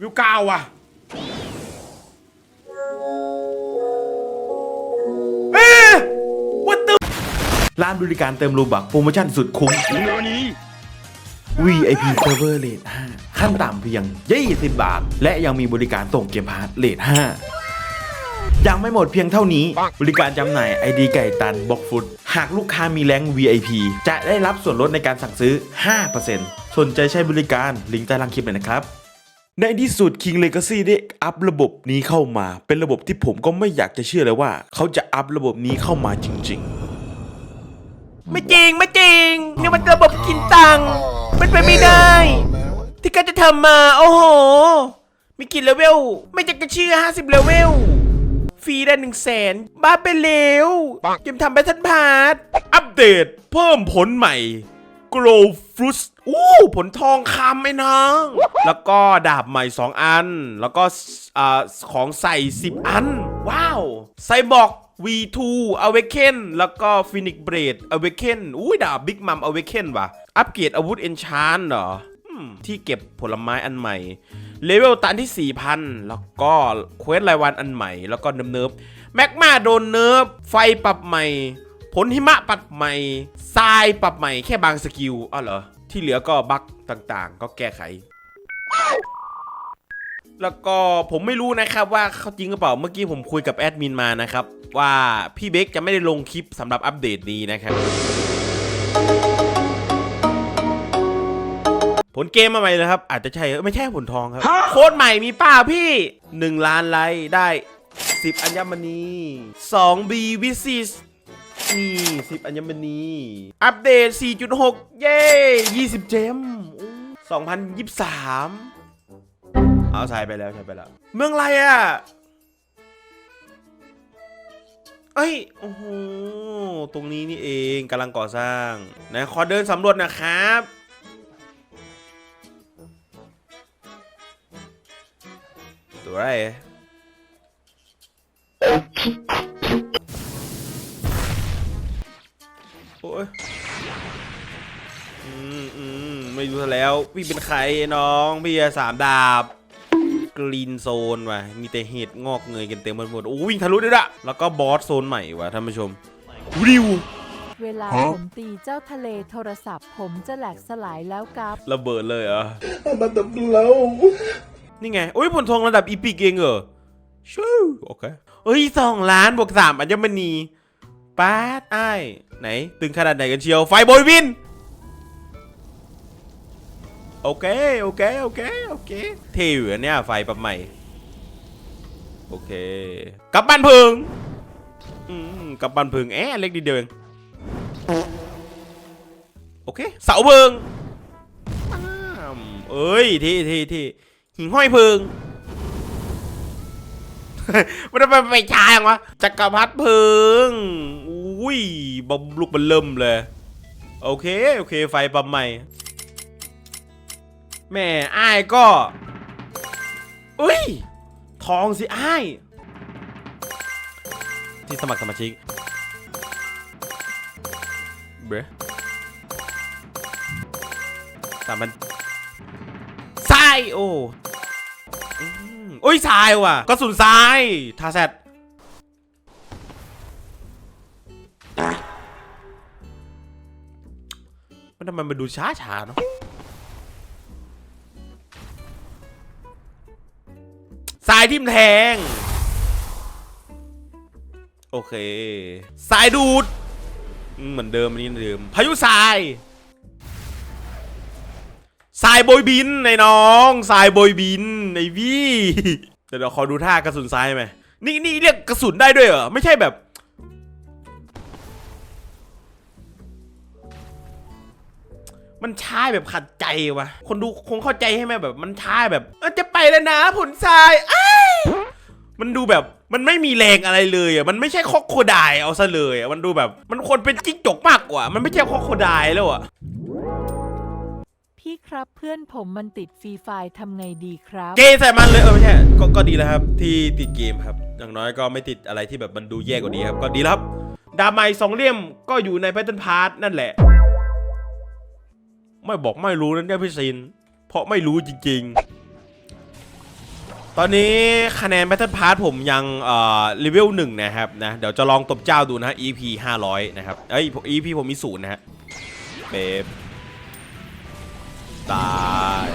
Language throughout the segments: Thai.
วิวเก้าว่ะเอ๊ะ what the ร้านบริการเติมโลบักโปรโมชั่นสุดคุ้ม VIP Server Rate 5ขั้นต่ำเพียง 20 บาท และยังมีบริการส่งเกมพาร์ทเลท5ยังไม่หมดเพียงเท่านี้ บริการจำหน่าย ID ไก่ตันบ็อกฟุต หากลูกค้ามีแรง VIP จะได้รับส่วนลดในการสั่งซื้อ 5%สนใจใช้บริการลิงก์ใต้ล่างคลิปเลยนะครับ ในที่สุด King Legacy ได้อัพระบบนี้เข้ามา เป็นระบบที่ผมก็ไม่อยากจะเชื่อเลยว่า เขาจะอัพระบบนี้เข้ามาจริง ๆ ไม่จริงไม่จริงนี่มันระบบกินตังค์มันไปไม่ได้ ที่ก็จะทำมา โอ้โห มีกี่เลเวล ไม่จะกระเชื่อ 50 เลเวล ฟรีได้หนึ่งแสนบ้าไปเร็วเกมทำแบทเทิลพาร์ทอัปเดต เพิ่มผลใหม่ Grow Fruit อู้ผลทองคำไอ้น้องแล้วก็ดาบใหม่ 2 อัน แล้วก็อ่าของใส่ 10 อัน ว้าว ไซบอก V2 Awaken แล้วก็ Phoenix Blade Awaken อุ้ยดาบ Big Mom Awaken ว่ะ อัปเกรดอาวุธ Enchant เหรอที่เก็บผลไม้อันใหม่ เลเวลตันที่ 4,000 แล้วก็เควสรายวันอันใหม่ แล้วก็เนิร์ฟเนิร์ฟแมกมาโดนเนิร์ฟไฟปรับใหม่ ผลหิมะปรับใหม่ทรายปรับใหม่แค่บางสกิลอ้าวเหรอ ที่เหลือก็บั๊กต่างๆ ก็แก้ไข แล้วก็ผมไม่รู้นะครับว่าเขาจริงหรือเปล่าเมื่อกี้ผมคุยกับแอดมินมานะครับ ว่าพี่เบคจะไม่ได้ลงคลิปสำหรับอัปเดตนี้นะครับ ผลเกมมาใหม่เลยครับ อาจจะใช่เอ้ยไม่ใช่ผลทองครับ โค้ดใหม่มีเปล่าพี่1ล้านไลค์ได้ 10 อัญมณี 2B วิซิส นี่ 10 อัญมณี อัปเดต 4.6 เย้ 20 เจม2023 เอาใช้ไปแล้วใช้ไปแล้ว เมืองอะไรอะ เอ้ย โอ้โห ตรงนี้นี่เองกำลังก่อสร้างนะขอเดินสำรวจนะครับตัวอะไร อ้ยอืมอืมไม่รู้ซะแล้ว พี่เป็นใครน้อง พี่อะสามดาบกรีนโซนว่ะ มีแต่เห็ดงอกเงยกันเต็มไปหมด โอ้วิ่งทะลุด้วยละแล้วก็บอสโซนใหม่ว่ะท่านผู้ชมริว เวลาผมตีเจ้าทะเลโทรศัพท์ ผมจะแหลกสลายแล้วกับ ระเบิดเลยเหรอระดับเรานี่ไง โอ้ยผลทองระดับอีพิกเองเหรอ ชู โอเค เอ้ยสองล้านบวกสามอัญมณี ป้าดอ้ไหน ตึงขนาดไหนกันเชียว ไฟโบยบิน โอเค โอเค โอเค โอเค เท่อยู่เนี่ย ไฟปรับใหม่ โอเค กลับบ้านพึงอืมกลับบ้านพึงแอะเล็กนิดเดียวเอง โอเค เสาเบิงเอ้ย ที่ที่ที่หิงห้อยพิงมันจะไปไปชายงวะจักรพรรดิพิง อุ้ยบอมลูกมันเริ่มเลย โอเค โอเค ไฟปั๊มใหม่แม่อ้ายก็ อุ้ย ทองสิอ้าย ที่สมัครสมาชิก เบรสามพันทรายโอ้อืมโอ้ยทรายว่ะกระสุนทราย ทาแซด ทำไมมันดูช้าช้าๆเนาะสายทิมแทง โอเค สายดูด เหมือนเดิมอันนี้เดิม พายุทรายสายโบยบินไอ้น้องสายโบยบินไอ้พี่เดี๋ยวเราขอดูท่ากระสุนทรายไหมนี่นี่เรียกกระสุนได้ด้วยเหรอ ไม่ใช่แบบ มันช้าแบบขัดใจวะคนดูคงเข้าใจให้ไหมแบบ มันช้าแบบเออจะไปแล้วนะผลทรายอ้ายมันดูแบบมันไม่มีแรงอะไรเลยอะมันไม่ใช่คอกโคไดายเอาซะเลยอะมันดูแบบ มันควรเป็นจิ้งจกมากกว่า มันไม่ใช่คอกโคไดายแล้วอะพี่ครับเพื่อนผมมันติดฟรีไฟล์ทำไงดีครับ เกย์ใส่มันเลยเออไม่ใช่ก็ก็ดีแล้วครับ ที่ติดเกมครับ อย่างน้อยก็ไม่ติดอะไรที่แบบมันดูแย่กว่านี้ครับ ก็ดีแล้วครับดาบไม้สองเหลี่ยมก็อยู่ในแพทเทิร์นพาร์ทนั่นแหละ ไม่บอกไม่รู้นะเนี่ยพี่ซิน เพราะไม่รู้จริงๆ ตอนนี้คะแนน Battle Pass ผมยังเอ่อเลเวลหนึ่งนะครับนะ เดี๋ยวจะลองตบเจ้าดูนะฮะ EP 500 นะครับ เอ้ย EP ผมมีศูนย์นะฮะเบบตาย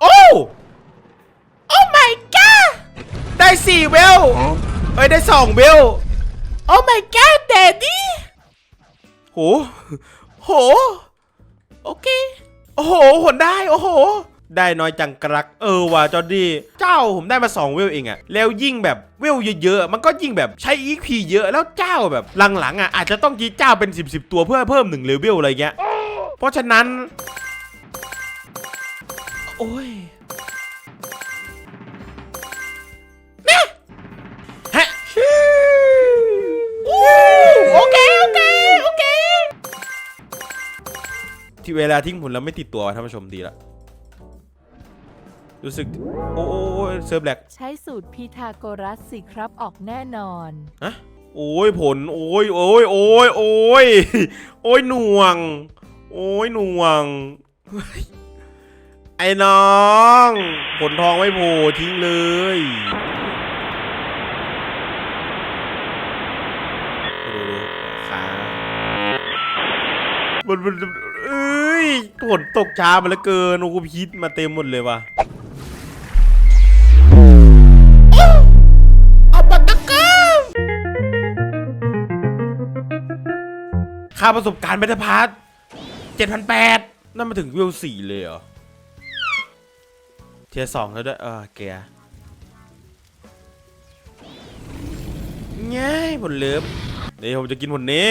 โอ้โอ้ my god ได้สี่เวลเอ้ย ได้สองเบล โอ้ my god แดดดี้โห โห โอเค โอ้โหหนได้ โอ้โห ได้น้อยจังกรัก เออว่ะจอร์ดี้ เจ้าผมได้มา 2 เวลเองอะแล้วยิ่งแบบเวลเยอะๆ มันก็ยิ่งแบบใช้ EP เยอะแล้วเจ้าแบบหลังๆอะอาจจะต้องยีเจ้าเป็น 10บสตัวเพื่อเพิ่ม1เลเวลอะไรเงี้ย เพราะฉะนั้น โอ้ย โอเคโอเคโอเค ที่เวลาทิ้งผลแล้วไม่ติดตัวท่านผู้ชมดีละ รู้สึก โอ้ยเซิร์ฟแลกใช้สูตรพีทาโกรัสสิครับออกแน่นอน ฮะโอ้ยผล โอ้ยโอ้ยโอ้ยโอ้ยโอ้ยหน่วง โอ้ยหน่วงเฮ้ยไอ้น้อง ผลทองไม่โผล่ทิ้งเลยดูดูขา มันมันเอ้ยผลตกช้ามาแล้วเกินโอ้โหพิษมาเต็มหมดเลยว่ะเอาปากกาก้าค่าประสบการณ์เบตาพาร์ทเจ็ดพันแปดนั่นมาถึงวิวสี่เลยเหรอ เทียร์สองแล้วด้วย เออเกียร์ง่ายผลเลิฟเดี๋ยวผมจะกินผลนี้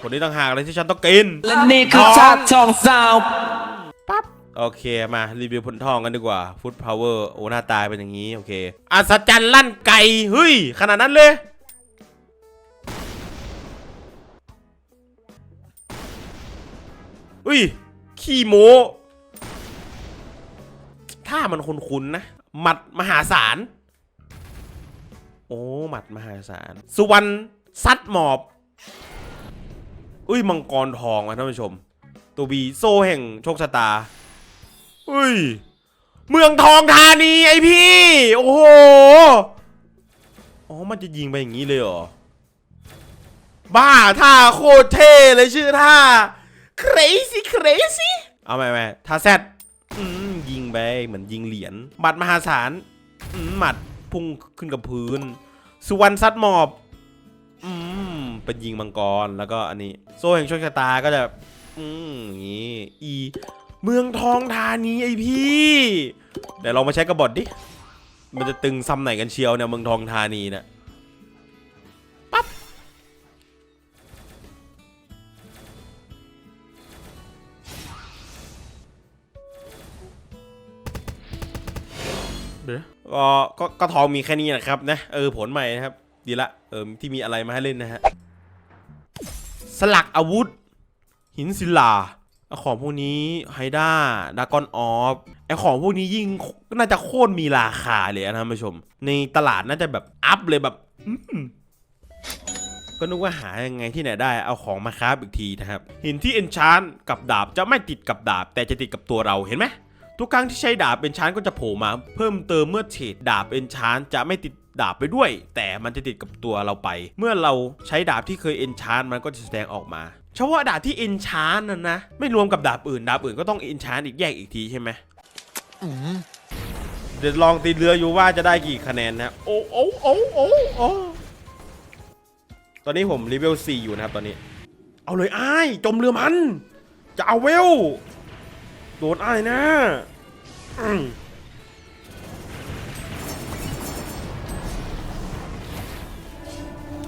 ผลนี้ต่างหากเลยที่ฉันต้องกิน และนี่คือชาติทองสาวโอเคมารีวิวผลทองกันดีกว่าฟุตพาวเวอร์โอ้หน้าตายเป็นอย่างนี้ โอเคอัศจรรย์ลั่นไก่เฮ้ย ขนาดนั้นเลยอุ้ย ขี้โมถ้ามันคุ้นๆนะ หมัดมหาศาล โอ้ หมัดมหาศาล สุวรรณซัดหมอบ อุ้ยมังกรทองมาท่านผู้ชม ตัวบีโซแห่งโชคชะตาอุ้ย เมืองทองธานีไอพี่ โอ้โหอ๋อมันจะยิงไปอย่างนี้เลยเหรอ บ้าท่าโคตรเท่เลยชื่อท่า crazy crazy เอาใหม่ใหม่ท่าแซดยิงไปเหมือนยิงเหรียญบัตรมหาศาลหมัดพุ่งขึ้นกับพื้น สุวรรณซัดหมอบ อืมเป็นยิงมังกรแล้วก็อันนี้ โซ่แห่งโชคชะตาก็จะ อืมอย่างนี้อีเมืองทองธานีไอพี่เดี๋ยวลองมาใช้กระบอกดิ มันจะตึงซ้ำไหนกันเชียวเนี่ยเมืองทองธานีเนี่ยปั๊บเดี๋ยวก็ก็ก็ทองมีแค่นี้นะครับนะ เออผลใหม่นะครับ ดีละเออที่มีอะไรมาให้เล่นนะฮะ สลักอาวุธ หินศิลาไอของพวกนี้ไฮด้าดากอนออฟไอของพวกนี้ยิ่งน่าจะโคตรมีราคาเลยนะท่านผู้ชม ในตลาดน่าจะแบบอัพเลยแบบก็นึกว่าหายังไงที่ไหนได้เอาของมาคราฟอีกทีนะครับ หินที่เอนชานกับดาบจะไม่ติดกับดาบ แต่จะติดกับตัวเราเห็นไหม ทุกครั้งที่ใช้ดาบเอนชานก็จะโผล่มา เพิ่มเติมเมื่อเฉดดาบเอนชานจะไม่ติดดาบไปด้วย แต่มันจะติดกับตัวเราไป เมื่อเราใช้ดาบที่เคยเอนชานมันก็จะแสดงออกมาเฉพาะดาบที่เอนชานนั่นนะ ไม่รวมกับดาบอื่น ดาบอื่นก็ต้องเอนชานอีกแยกอีกทีใช่ไหมเดี๋ยวลองตีเรืออยู่ว่าจะได้กี่คะแนนนะโอ้โอ้โอ้โอ้โอ้ตอนนี้ผมรีเวล4อยู่นะครับตอนนี้ เอาเลยไอ้ายจมเรือมัน จะเอาเวล โดนไอ้นะอ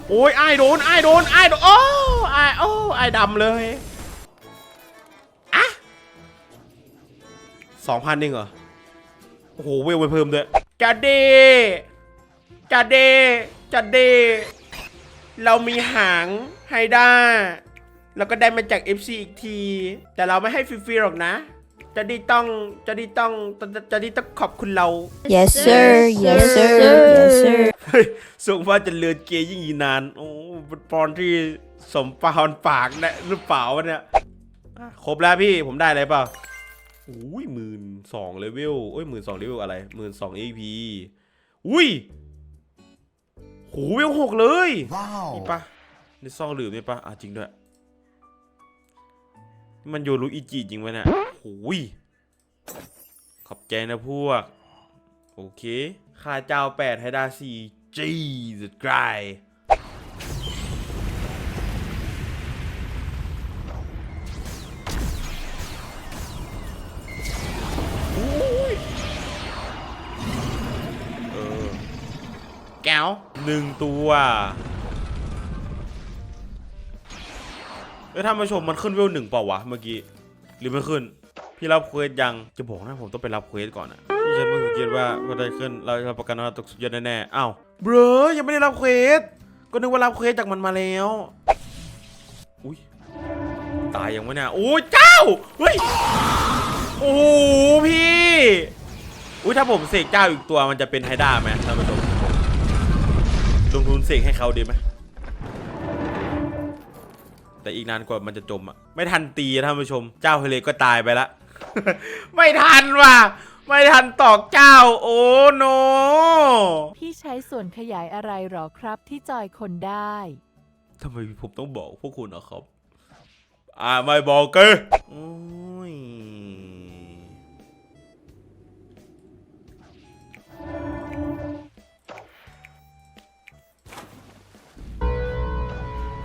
โอ้ยไอ้โดนไอ้โดนไอ้โดนโอ้ไอ้โอ้ไอ้ดำเลยอะสองพันเองเหรอ โอ้โหเวลไปเพิ่มด้วยจะเดจะเดจะเดเรามีหางไฮด้าแล้วก็ได้มาจาก FC อีกที แต่เราไม่ให้ฟรีๆหรอกนะ จะดีต้องจะดีต้องจะจะดีต้องขอบคุณเรา Yes sir Yes sir Yes sir เฮ้ยส่งว่าจะเลือนเกยยิ่งอีนานโอ้เป็นปอนที่สมปานปากนะหรือเปล่าวะเนี่ยอะครบแล้วพี่ผมได้อะไรเปล่าอุ้ยหมื่นสองเลเวลโอ้ยหมื่นสองเลเวลอะไรหมื่นสองเอพีอุ้ยโหเวลหกเลยมีปะในซองหลืมมีปะอะจริงด้วย มันโยรุอิจิจริงไหมเนี่ย โอ้ยขอบใจนะพวก โอเคค่าเจ้าแปดให้ได้สี่จีสุดไกลเออแก้วหนึ่งตัวเอ้ยท่านผู้ชมมันขึ้นเวลหนึ่งเปล่าวะเมื่อกี้ หรือไม่ขึ้น พี่รับเควสยังจะบอกนะผมต้องไปรับเควสก่อนอะพี่ฉันเพิ่งสังเกตว่าว่าได้ขึ้นเราเราประกันว่าตกสุดยอดแน่ๆอ้าวเบรอยังไม่ได้รับเควสก็นึกว่ารับเควสจากมันมาแล้วอุ้ยตายยังไม่น่าโอ้ยเจ้าเฮ้ยโอ้พี่อุ้ยถ้าผมเสกเจ้าอีกตัวมันจะเป็นไฮด้าไหมท่านผู้ชมลงทุนเสกให้เขาดีไหมแต่อีกนานกว่ามันจะจมอะไม่ทันตีท่านผู้ชม เจ้าเฮเลก็ตายไปละ ไม่ทันว่ะ ไม่ทันตอกเจ้า โอ้โน พี่ใช้ส่วนขยายอะไรหรอครับที่จอยคนได้ ทำไมผมต้องบอกพวกคุณอะครับ อ่าไม่บอกเกยโอ้ย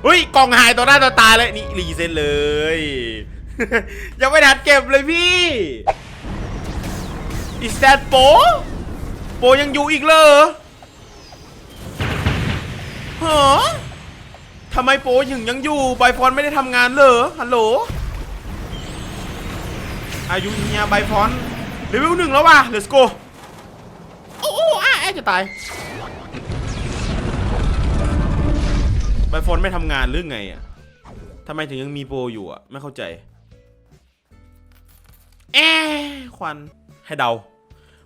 เฮ้ย กล่องหายต่อหน้าต่อตาเลย นี่ รีเซ็ตเลย ยังไม่ทันเก็บเลยพี่อิสแตนโปโปยังอยู่อีกเลยเหรอทำไมโปยังยังอยู่ไบฟอนไม่ได้ทำงานเลยฮัลโหล อายุเฮียไบฟอนเลเวลหนึ่งแล้วว่ะ let's go โอ้โอ้อะแอจะตายไบฟอนไม่ทำงานหรือไงอะทำไมถึงยังมีโปอยู่อะ ไม่เข้าใจ แอะควันให้เดา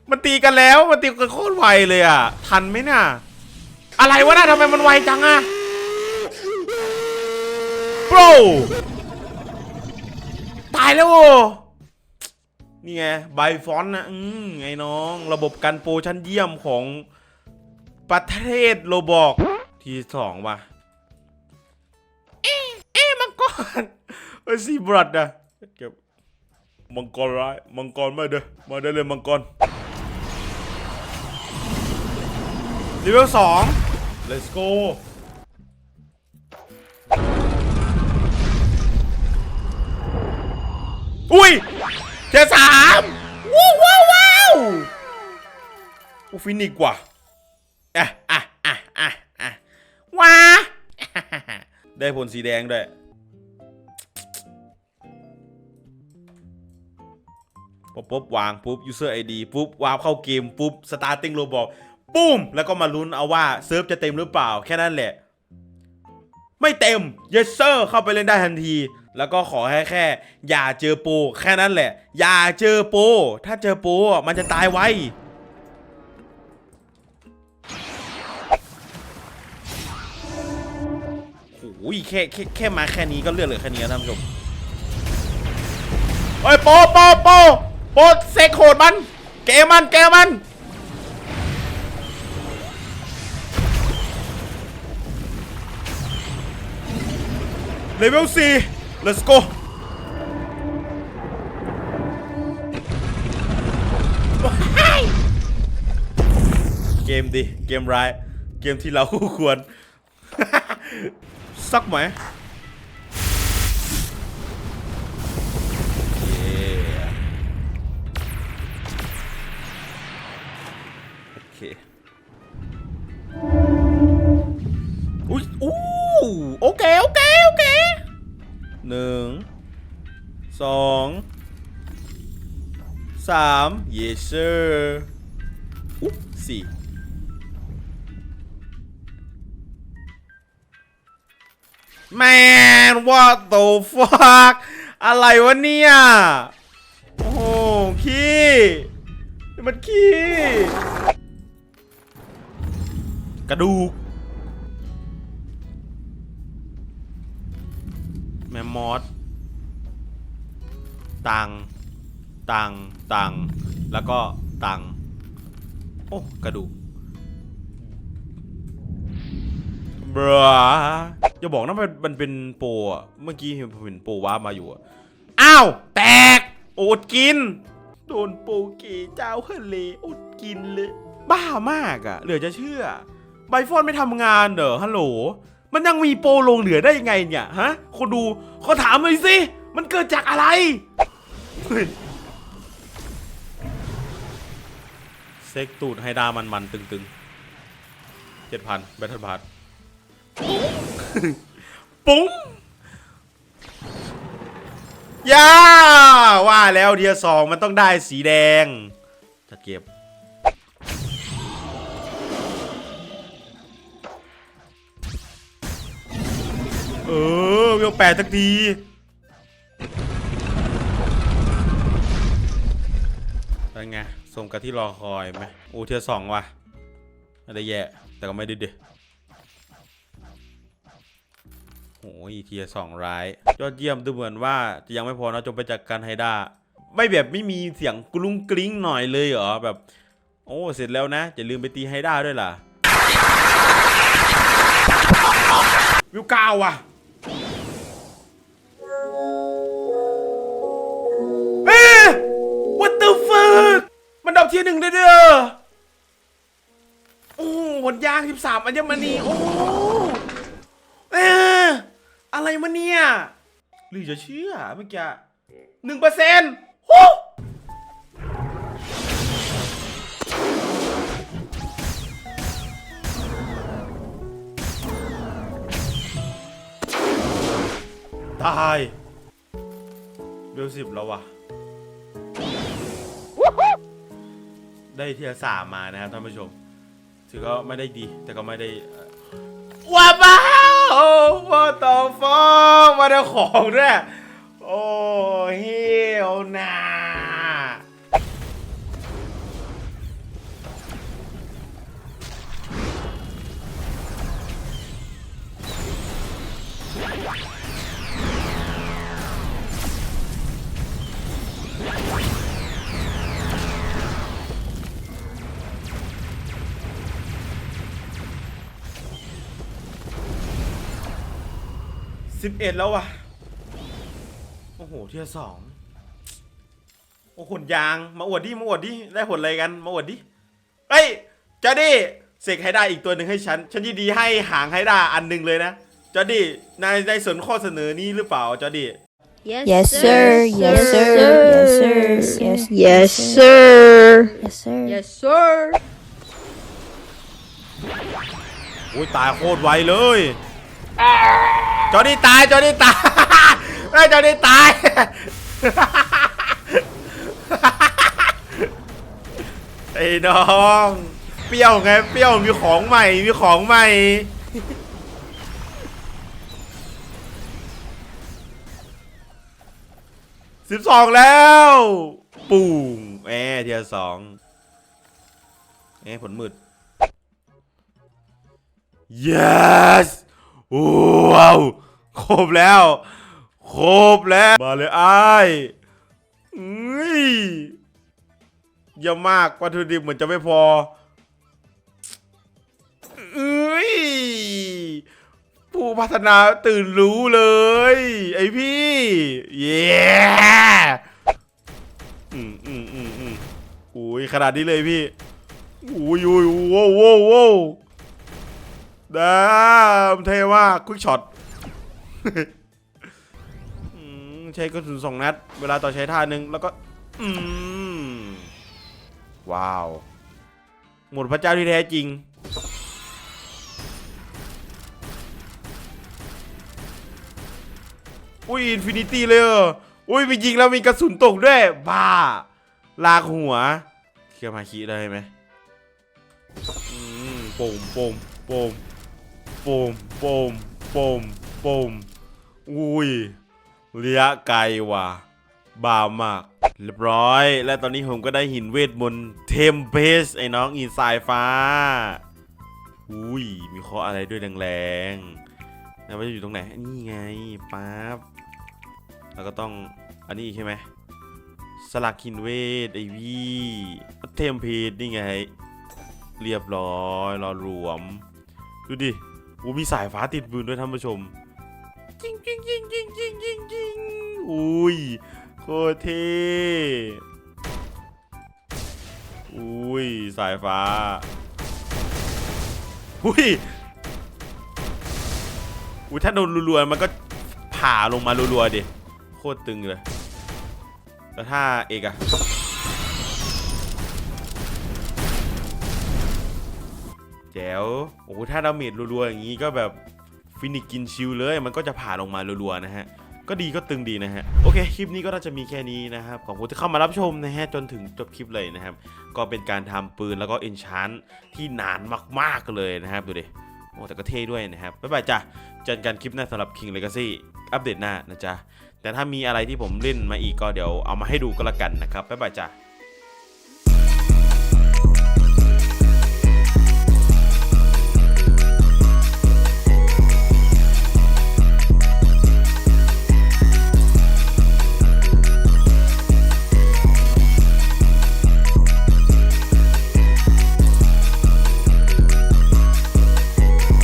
มันตีกันแล้ว มันตีกันโคตรไวเลยอะ ทันไหมน่ะ อะไรวะน่ะทำไมมันไวจังอะโปรตายแล้วโว้นี่ไงไบฟอนต์นะอืมไงน้อง ระบบกันโปรชั้นเยี่ยมของประเทศโลบอกที่สองว่ะ เอ๊ะเอ๊ะมังกรเอ้ซีบรัดนะเก็บ มังกรร้าย มังกรมาเด้อมาได้เลยมังกรเลเวลสอง let's go อุ้ยเจอสามว้าวว้าวว้าวโอ้ฟินิกว่ะอะอะอะอะอะว้าได้ผลสีแดงด้วย ปุ๊บปุ๊บวางปุ๊บ user ID ปุ๊บวางเข้าเกมปุ๊บ starting โลบอกปุ้ม แล้วก็มาลุ้นเอาว่าเซิร์ฟจะเต็มหรือเปล่าแค่นั้นแหละ ไม่เต็ม yes sir เข้าไปเล่นได้ทันที แล้วก็ขอให้แค่ อย่าเจอโปรแค่นั้นแหละ อย่าเจอโปรถ้าเจอโปรมันจะตายไวโอ้ยแค่แค่แค่มาแค่นี้ก็เลือดเหลือแค่นี้แล้วท่านผู้ชมเฮ้ยโปโปโป โปเซกโหดมันเกมันเกมันเลเวล4 let's go เกมดี เกมร้าย เกมที่เราคู่ควร สักไหม อุ้ยอู้โอเคโอเคโอเคหนึ่งสองสาม yes sir อุ๊สี่แมน what the fuck อะไรวะเนี่ย โอ้โหขี้มันขี้ กระดูก มมมอสตังตังตังแล้วก็ตังโอ้กระดูกบราอย่าบอกนะมันมันเป็นโปรอะเมื่อกี้เห็นผมเห็นโปรว้ามาอยู่อะอ้าว แตกอดกิน โดนโปรเกเจ้าทะเลอดกินเลย บ้ามากอะเหลือจะเชื่อ ไบฟอนไม่ทำงานเหรอฮัลโหล มันยังมีโปรลงเหลือได้ยังไงเนี่ยฮะคนดูเขาถามเลยสิ มันเกิดจากอะไรเฮ้ยเซ็กตูดให้ดามันมันๆตึงๆเจ็ดพันแบทเทิลพาร์ปุ้งย่าว่าแล้วเดียสองมันต้องได้สีแดงจัดเก็บ เออเวลแปดสักทีเป็นไงสมกับที่รอคอยไหมโอ้เทียสองว่ะไม่ได้แย่แต่ก็ไม่ได้เด็โอ้ยเทียสองร้าย ยอดเยี่ยมดูเหมือนว่าจะยังไม่พอนะจงไปจัดการไฮด้าไม่แบบไม่มีเสียงกรุ้งกริ้งหน่อยเลยเหรอแบบ โอ้เสร็จแล้วนะอย่าลืมไปตีไฮด้าด้วยล่ะวิวเก้าว่ะ เอ๊ะ what the fuck มันดอกเทียร์หนึ่งได้เด้อโอ้หนยางสิบสามอัญมณีโอ้เอ๊ะอะไรมาเนี่ย หรือจะเชื่อเมื่อกี้หนึ่งเปอร์เซ็นต์ ตายเบลสิบแล้วว่ะได้เทียสามมานะครับท่านผู้ชมถือก็ไม่ได้ดี แต่ก็ไม่ได้ว้าบ้าวว่าต่อฟองมาได้ของด้วยโอ้เฮียวนา สิบเอ็ดแล้วว่ะโอ้โหเทียร์สองโอ้ขนยางมาอวดดิมาอวดดิได้ผลอะไรกันมาอวดดิเฮ้ยจอร์ดี้เสกไฮด้าอีกตัวหนึ่งให้ฉัน ฉันยินดีให้หางไฮด้าอันหนึ่งเลยนะจอร์ดี้นายได้สนข้อเสนอนี้หรือเปล่าจอร์ดี้ Yes, sir. Yes, sir. Yes, sir. Yes, Yes, sir. yes, sir. Yes, sir. โอ้ยตายโคตรไวเลย จอร์ดี้ตายจอร์ดี้ตายไอ้จอร์ดี้ตาย ไอ้น้อง เปรี้ยวไงเปรี้ยวมีของใหม่มีของใหม่สิบสองแล้ว ปุ่งแอเทียสองแอผลมืด yes ว้าวครบแล้ว ครบแล้ว มาเลยไอ้ายอุ้ยเยอะมากวัตถุดิบเหมือนจะไม่พอเอ้ยผู้พัฒนาตื่นรู้เลย ไอพี่ เย้อืมอืมอืมอืมอุ้ยขนาดนี้เลยพี่อุ้ยอุ้ยโว้โว้วโว้ว ดามเท่มากควิกช็อตใช้กระสุนสองนัด เวลาต่อใช้ท่าหนึ่งแล้วก็อืมว้าวหมดพระเจ้าที่แท้จริง อุ้ยอินฟินิตี้เลยเหรออุ้ยมียิงแล้วมีกระสุนตกด้วย บ้า ลากหัวเคียร์มาคีได้ไหมอืมโป่งโป่งโป่ง ปมปมปมปมอุ้ยระยะไกลว่ะบามาก เรียบร้อย และตอนนี้ผมก็ได้หินเวทมนต์เทมเพสไอ้น้องอินสายฟ้า อุ้ย มีข้ออะไรด้วยแรงๆแล้วมันจะอยู่ตรงไหน นี่ไงปั๊บแล้วก็ต้องอันนี้ใช่ไหมสลักหินเวทไอวี่เทมเพดนี่ไง เรียบร้อยรอรวม ดูดิ อ้มีสายฟ้าติดปืนด้วยท่านผู้ชมจิงจิงจิงจิงจิงจิงจิงอุ้ยโคตรเท่อุ้ยสายฟ้าอุ้ยอุ้ยถ้าโดนรัวๆมันก็ผ่าลงมารัวๆดิโคตรตึงเลย แล้วถ้าเอกอะ แจ๋วโอ้โหถ้าดาเมจรัวๆอย่างนี้ก็แบบฟินิกกินชิลเลย มันก็จะผ่าลงมารัวๆนะฮะก็ดีก็ตึงดีนะฮะโอเคคลิปนี้ก็น่าจะมีแค่นี้นะครับขอบคุณที่เข้ามารับชมนะฮะจนถึงจบคลิปเลยนะครับ ก็เป็นการทำปืนแล้วก็เอนชานที่นานมากๆเลยนะครับดูดิโอ้แต่ก็เท่ด้วยนะครับบ๊ายบายจ้ะเจอกันคลิปหน้าสำหรับ King Legacy อัปเดตหน้านะจ๊ะแต่ถ้ามีอะไรที่ผมเล่นมาอีกก็เดี๋ยวเอามาให้ดูก็แล้วกันนะครับบ๊ายบายจ้ะ